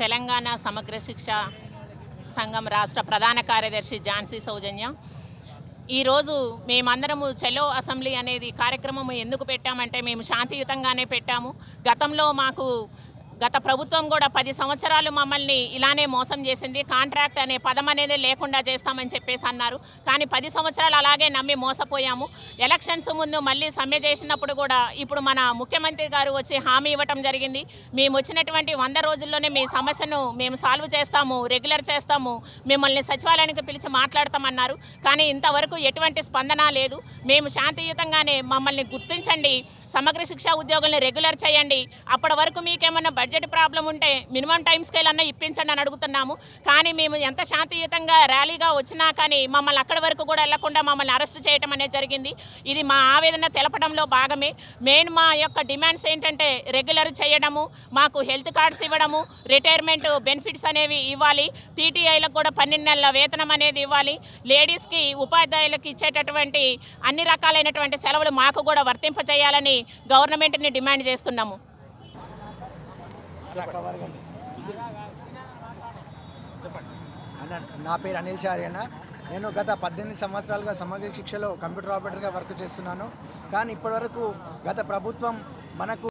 తెలంగాణ సమగ్ర శిక్ష సంఘం రాష్ట్ర ప్రధాన కార్యదర్శి ఝాన్సీ సౌజన్య. ఈరోజు మేమందరము చెలో అసెంబ్లీ అనేది కార్యక్రమం ఎందుకు పెట్టామంటే మేము శాంతియుతంగానే పెట్టాము. గతంలో మాకు గత ప్రభుత్వం కూడా పది సంవత్సరాలు మమ్మల్ని ఇలానే మోసం చేసింది. కాంట్రాక్ట్ అనే పదం అనేది లేకుండా చేస్తామని చెప్పేసి అన్నారు. కానీ పది సంవత్సరాలు అలాగే నమ్మి మోసపోయాము. ఎలక్షన్స్ ముందు మళ్ళీ సమ్మె చేసినప్పుడు కూడా ఇప్పుడు మన ముఖ్యమంత్రి గారు వచ్చి హామీ ఇవ్వటం జరిగింది. మేము వచ్చినటువంటి వంద రోజుల్లోనే మీ సమస్యను మేము సాల్వ్ చేస్తాము రెగ్యులర్ చేస్తాము. మిమ్మల్ని సచివాలయానికి పిలిచి మాట్లాడతామన్నారు. కానీ ఇంతవరకు ఎటువంటి స్పందన లేదు. మేము శాంతియుతంగానే మమ్మల్ని గుర్తించండి. సమగ్ర శిక్షా ఉద్యోగుల్ని రెగ్యులర్ చేయండి. అప్పటి వరకు మీకేమన్నా బడ్జెట్ ప్రాబ్లం ఉంటే మినిమం టైం స్కేల్ అన్న ఇప్పించండి అని అడుగుతున్నాము. కానీ మేము ఎంత శాంతియుతంగా ర్యాలీగా వచ్చినా కానీ మమ్మల్ని అక్కడి వరకు కూడా వెళ్ళకుండా మమ్మల్ని అరెస్ట్ చేయడం అనేది జరిగింది. ఇది మా ఆవేదన తెలపడంలో భాగమే. మెయిన్ మా యొక్క డిమాండ్స్ ఏంటంటే రెగ్యులర్ చేయడము మాకు హెల్త్ కార్డ్స్ ఇవ్వడము రిటైర్మెంట్ బెనిఫిట్స్ అనేవి ఇవ్వాలి. పీటీఐలకు కూడా పన్నెండు నెలల వేతనం అనేది ఇవ్వాలి. లేడీస్కి ఉపాధ్యాయులకు ఇచ్చేటటువంటి అన్ని రకాలైనటువంటి సెలవులు మాకు కూడా వర్తింపజేయాలని గవర్నమెంట్ని డిమాండ్ చేస్తున్నాము. నా పేరు అనిల్ చార్యన్న నేను గత పద్దెనిమిది సంవత్సరాలుగా సమగ్ర శిక్షలో కంప్యూటర్ ఆపరేటర్గా వర్క్ చేస్తున్నాను. కానీ ఇప్పటివరకు గత ప్రభుత్వం మనకు